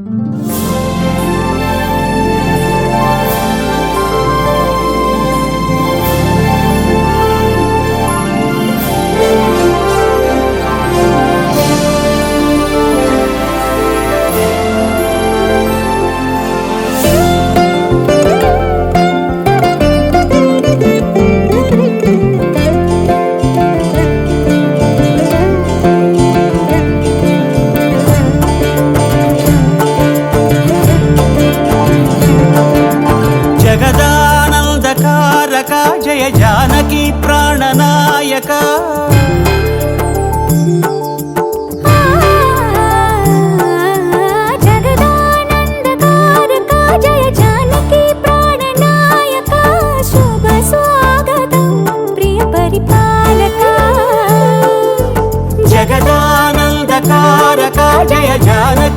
Mm-hmm.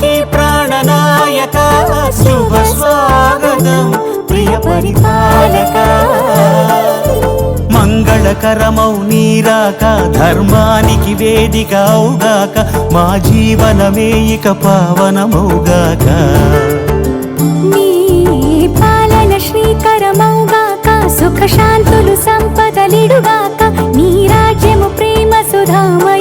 పాటి ప్రాణనాయక శుభ స్వాగతం ప్రియ పరిపాలక. మంగళకరమౌ నీరాక ధర్మానికి వేదికవుగాక మా జీవనమే ఇక పావనమౌగాక పాలన శ్రీకరమౌగాక సుఖ శాంతులు సంపదలిడుగాక నీ రాజ్యము ప్రేమ సుధామయ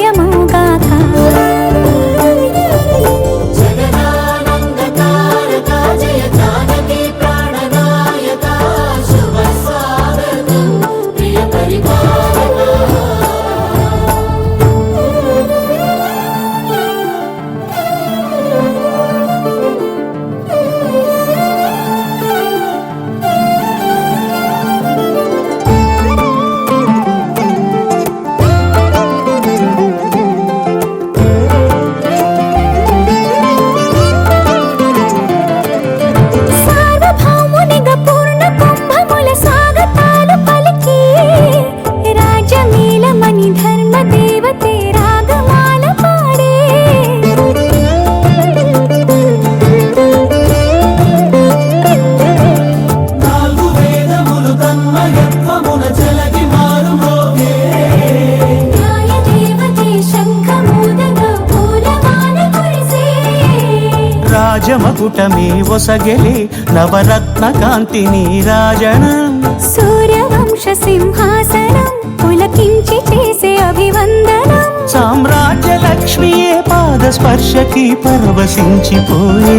కూటమి ఒసగెలి నవరత్న కాంతి నీరాజనం సూర్యవంశ సింహాసనం పులకించి చేసే అభివందనం. సామ్రాజ్య లక్ష్మియే పాద స్పర్శకి పరవశించిపోయే.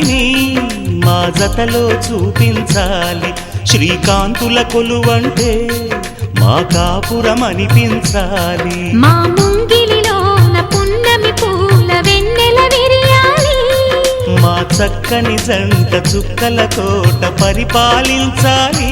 శ్రీహరిని మా జతలో చూపించాలి. శ్రీకాంతుల కొలువంటే మా కాపురం అనిపించాలి మా ముంగిలిలోన పున్నమి పూల వెన్నెల విరియాలి. మా చక్కని జంట చుక్కల తోట పరిపాలించాలి.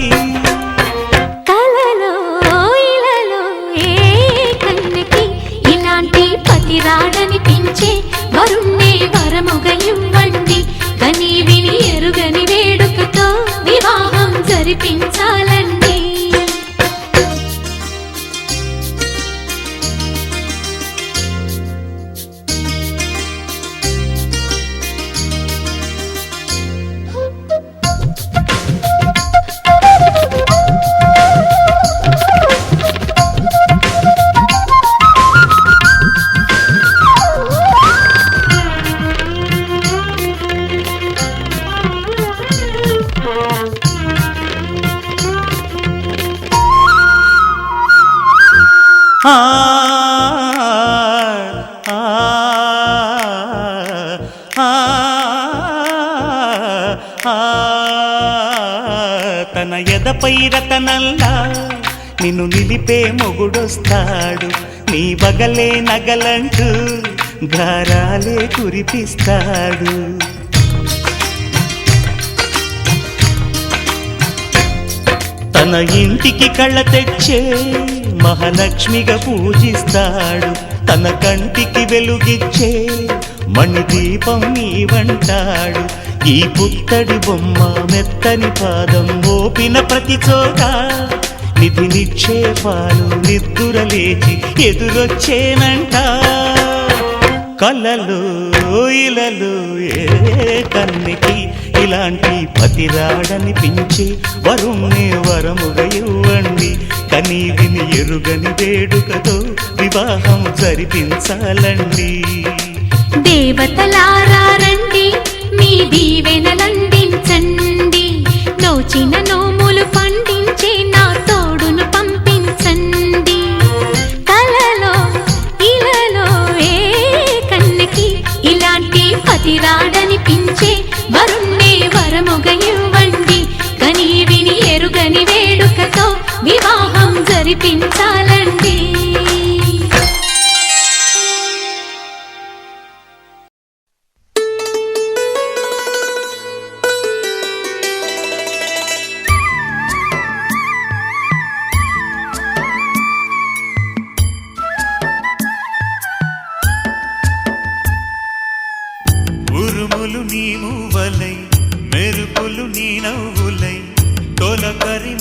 నిన్ను మొగుడొస్తాడు. నీ బగలే నగలంటూ గారాలే కురిపిస్తాడు. తన ఇంటికి కళ్ళ తెచ్చే మహాలక్ష్మిగా పూజిస్తాడు. తన కంటికి వెలుగిచ్చే మణి దీపం నీవంటాడు ఈ పుత్తడి బొమ్మ మెత్తని పాదం ఓపిన ప్రతి చోట నిధి నిక్షేపాలు నిద్దుర లేచి ఎదురొచ్చేనంట కలలు ఇలలు ఏ కన్నికి ఇలాంటి పతిరాడనిపించి వరుణ్ణి వరముగా ఇవ్వండి. కనీ విని ఎరుగని వేడుకతో వివాహం జరిపించాలండి. దేవతలారండి మీ దీవెనలందించండి నోచిన నోములు కల్పించాలండి ఉరుములు నీవు వలై మెరుపులు నీ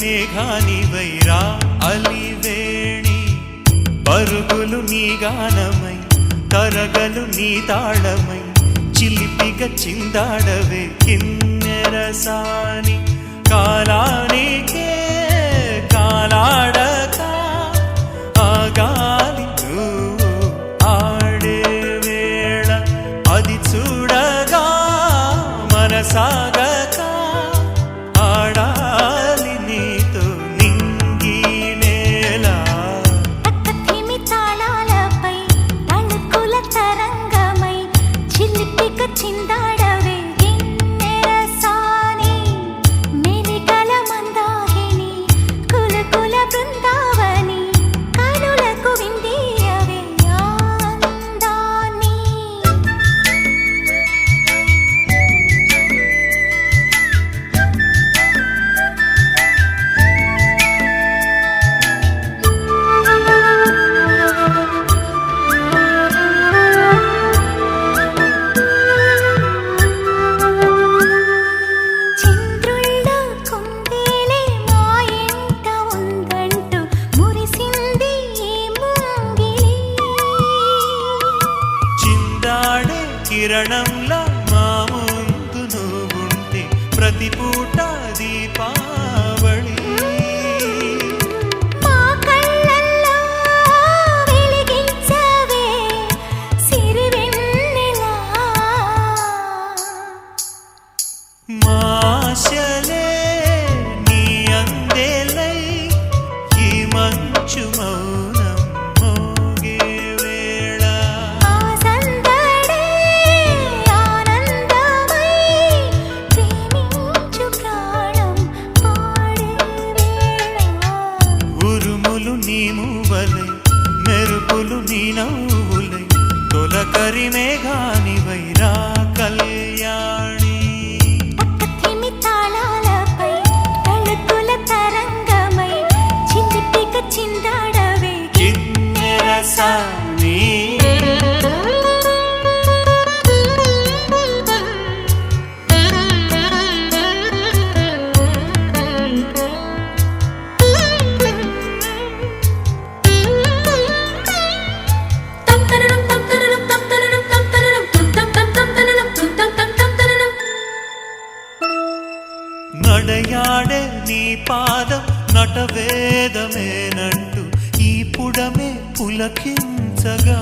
నేఘానివైరా అలివేణి. పరుగులు నీ గానమై కరగలు నీ తాళమై చిలిపిగ చిందాడవే కిన్నెరసాని. కాలానికే కాలాడ కిరణంలా మా ముందు నువ్వుంటే ప్రతిపూట నిలువలై మెరుపులు నీ నవ్వులై తొలకరి మేఘానివై రా కళ్యాణి చిందాడవే. కిన్నెరసా నాదం నటవేదమేనంటూ ఈ పుడమే పులకించగా.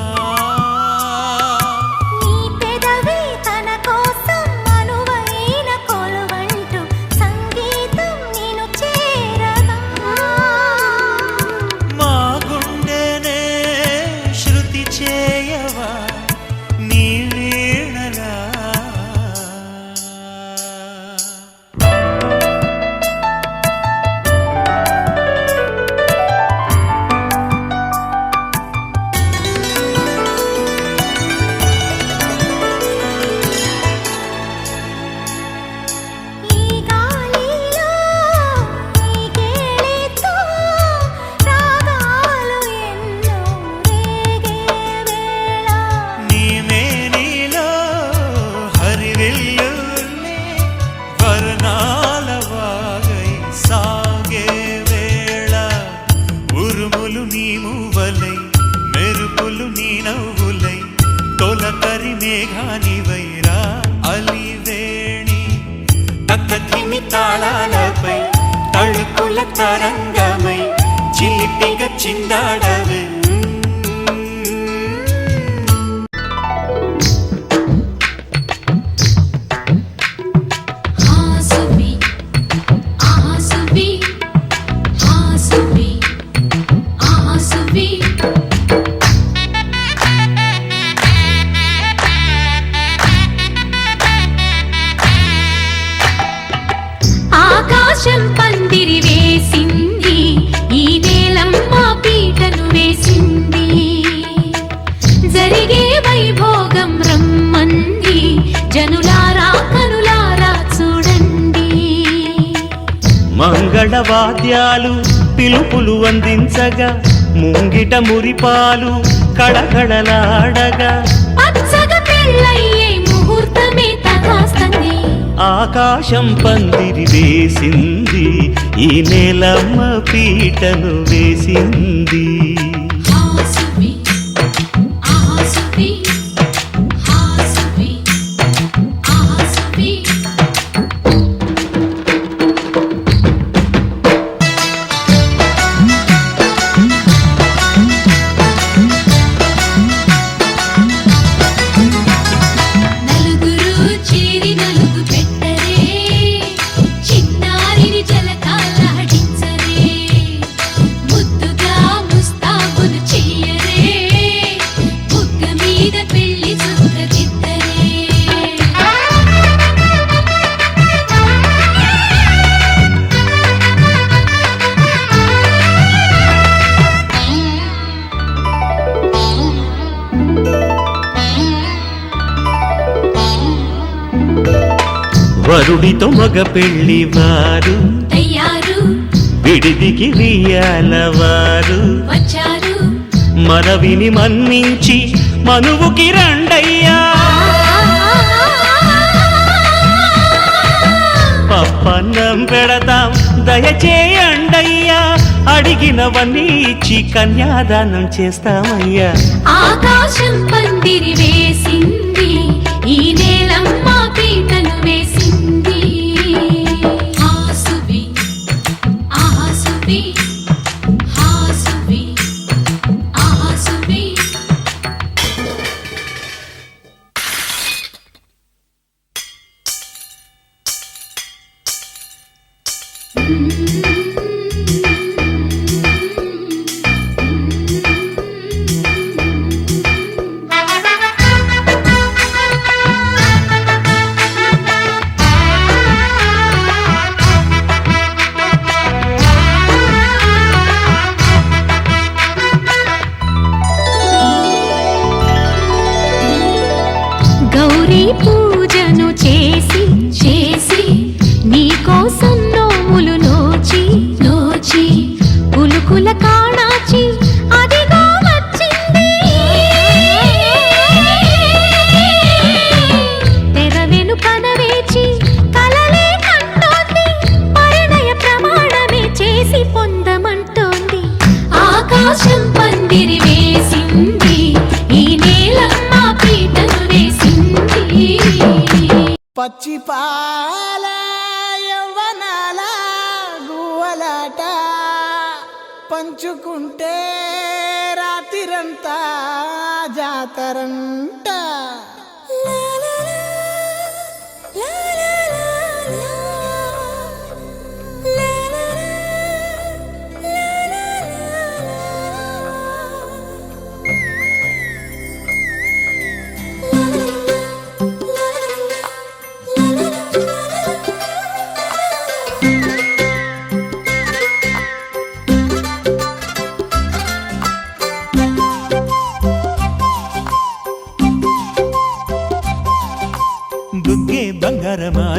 వాద్యాలు పిలుపులు అందించగా ముంగిట మురిపాలు కళకళలాడగా. ఆకాశం పందిరి వేసింది ఈ నెలమ్మ పీటను వేసింది. వరుడితో మగ పెళ్ళి వారు విడిదికి వియ్యాల వారు వచ్చారు. మనవిని మన్నించి మనువుకి రండయ్యా. పప్పన్నం పెడతాం దయచేయండయ్యా. అడిగినవన్నీ ఇచ్చి కన్యాదానం చేస్తామయ్యా. ఆకాశం పందిరి గౌరీ పూజను చేసి చేసి నీకోసం పచ్చి పాల యవ్వనాల గువ్వలాట పంచుకుంటే రాత్రిరంతా జాతరంట.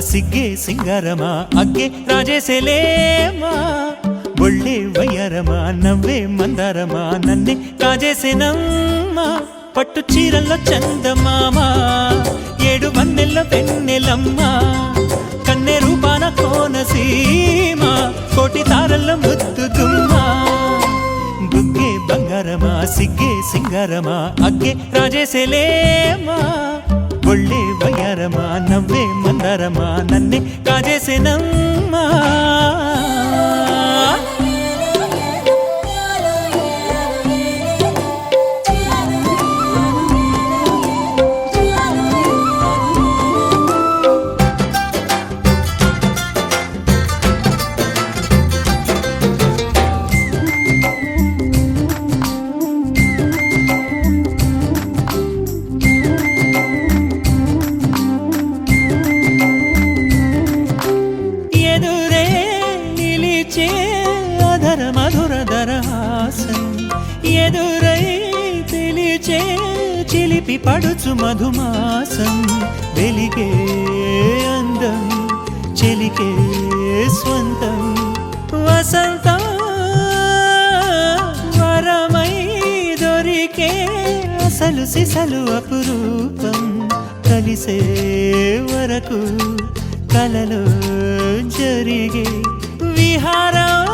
బంగారమా సిగ్గే సింగారమా అగ్గే రాజేసేలేమా ఒళ్ళే వయ్యారమా నవ్వే మందారమా నన్నే కాజేసేనమ్మా పట్టు చీరల్లో చందమామా ఏడు వన్నెల్ల వెన్నెలమ్మా కన్నె రూపాన కోనసీమ కోటి తారల్లో ముద్దుగుమ్మా బుగ్గే బంగారమా సిగ్గే సింగారమా అగ్గే రాజేసేలేమా ఒళ్ళే వయ్యారమా నవ్వే మందారమా నన్నే కాజేసేనమ్మా. పడుచు మధుమాసం వెలిగే అందం చెలికే స్వంతం. వసంత వరమై దొరికే అసలు సిసలు అపురూపం కలిసే వరకు కలలో జరిగే విహారం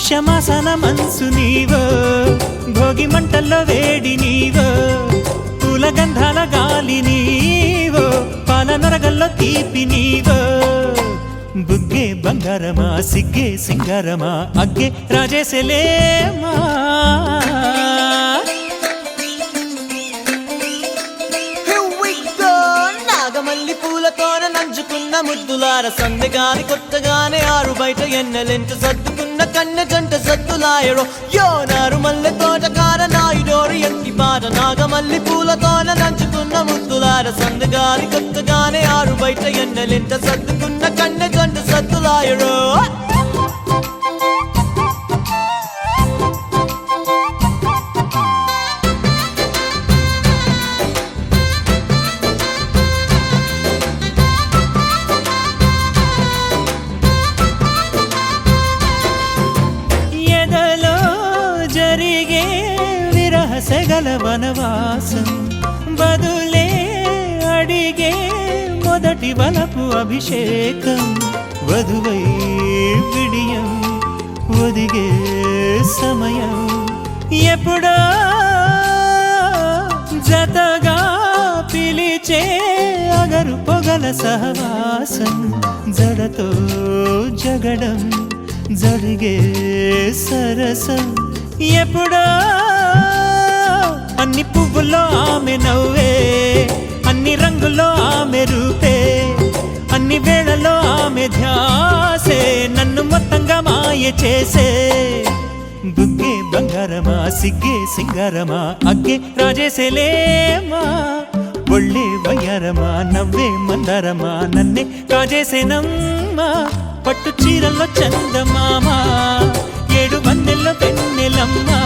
పుష్యమాసన మనసు నీవో భోగి మంటల్లో వేడి నీవో పూల గంధాల గాలి నీవో పాల నరగల్లో తీపి నీవో. బుగ్గే బంగారమా సిగ్గే సింగారమా అగ్గే రాజేశలేమా? నాగమల్లి పూలతోన నంచుకున్న ముద్దులార సందగాని కొత్తగానే ఆరు బయట ఎన్నెలెంట సర్దుకున్న కన్న గంట సద్దులాయరో యో నారు మల్లె తోటకార నాయుడోరు ఎంటి పాట నాగమల్లి పూలతోన నంచుకున్న ముద్దులార సందెగాని కొత్తగానే ఆరు బయట ఎన్నెలెంట సర్దుకున్న కన్న గంట సద్దులాయరో వలపు అభిషేకం వధువై విడియం ఒదిగే సమయం ఎప్పుడా? జతగా పిలిచే అగరు పొగల సహవాసం జడతో జగడం జరిగే సరసం ఎప్పుడా? అన్ని పువ్వులో ఆమె నవ్వే అన్ని రంగులో ఆమె రూపే అన్ని వేళలో ఆమె ధ్యాసే నన్ను మొత్తంగా మాయ చేసే. బుగ్గే బంగారమా సిగ్గే సింగారమా అగ్గే రాజేసేలేమా ఒళ్ళే వయ్యారమా నవ్వే మందారమా నన్నే కాజేసేనమ్మా పట్టు చీరల్లో చందమామా ఏడు మందెల్లో పెన్నెలమ్మా